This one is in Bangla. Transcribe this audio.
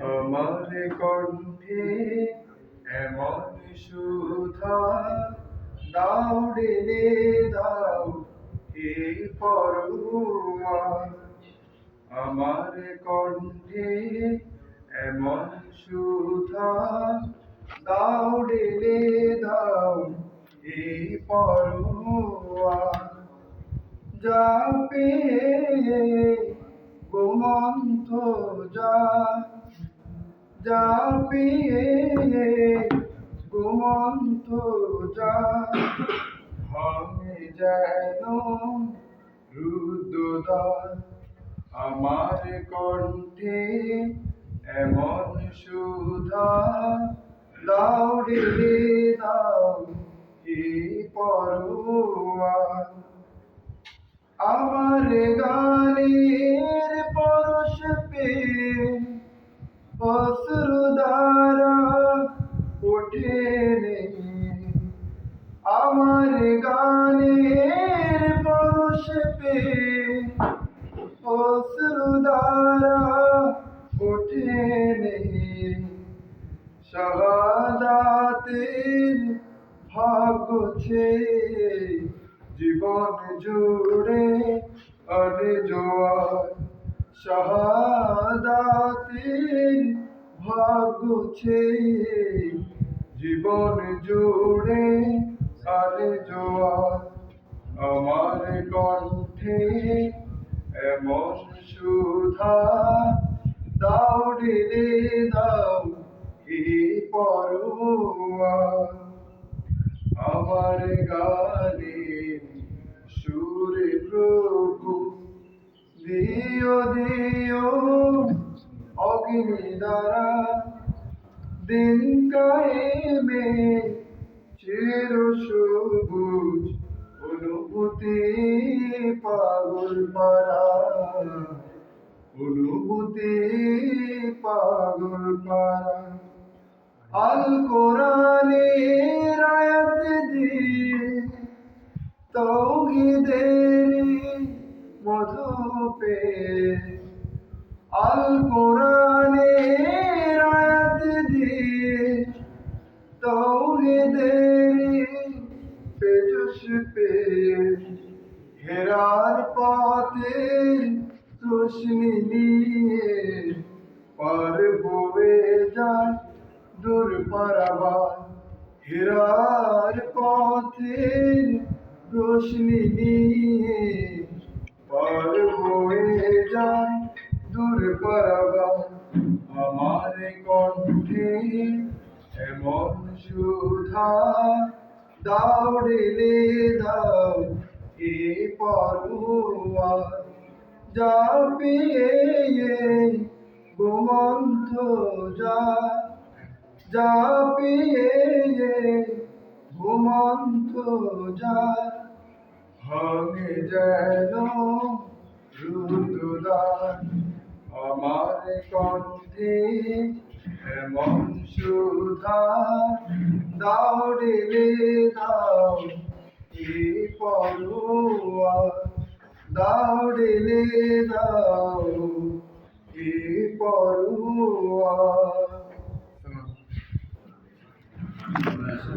আমার কণ্ঠে এমন সুধা, দাও রে দাও হে পরমা। আমার কণ্ঠে এমন সুধা, দাও রে দাও হে পরমা। যাবে গোমন্ত যা যাবে গোমন্ত যা আমি যেন রুদ্রদার আমার কণ্ঠে এমন সুধা, দাও দাও হে পরোয়া। আমার গানের ওঠে আমার গানের পরশ পে অশ্রু দ্বারা ওঠে শাহাদাতের ভাগ্য ছেয়ে জীবন জুড়ে অরে জোয়ার। শাহাদাতের ভাগ্য ছেয়ে জীবন জুড়ে অরে জোয়ার। আমার কণ্ঠে এমন সুধা, দাও রে দাও হে পরোয়া। আমার গানে সুরে প্রভু, দিও দিও অগ্নি দ্বারা দিন কায়েমে চির সবুজ অনুভূতি পাগল পারা অনুভূতি পাগল পারা আল কোরআনের আয়াত দিয়ে তৌহিদের মধু পে আল কোরআনের হেরার পথে রোশনি নিয়ে পার বয়ে যায় দূর পারাবার। হেরার পথে রোশনি নিয়ে পার বয়ে যায় দূর পারাবার। আমার কণ্ঠে এমন সুধা দাও রে দাও, এ পরুয়া যাবে গোমন্থ যা যাবে ঘুমন্ত যা। ভাঙে যেন রুদ্রদার আমার কণ্ঠে এমন সুধা দাও রে দাও এ পড়ুয়া দাও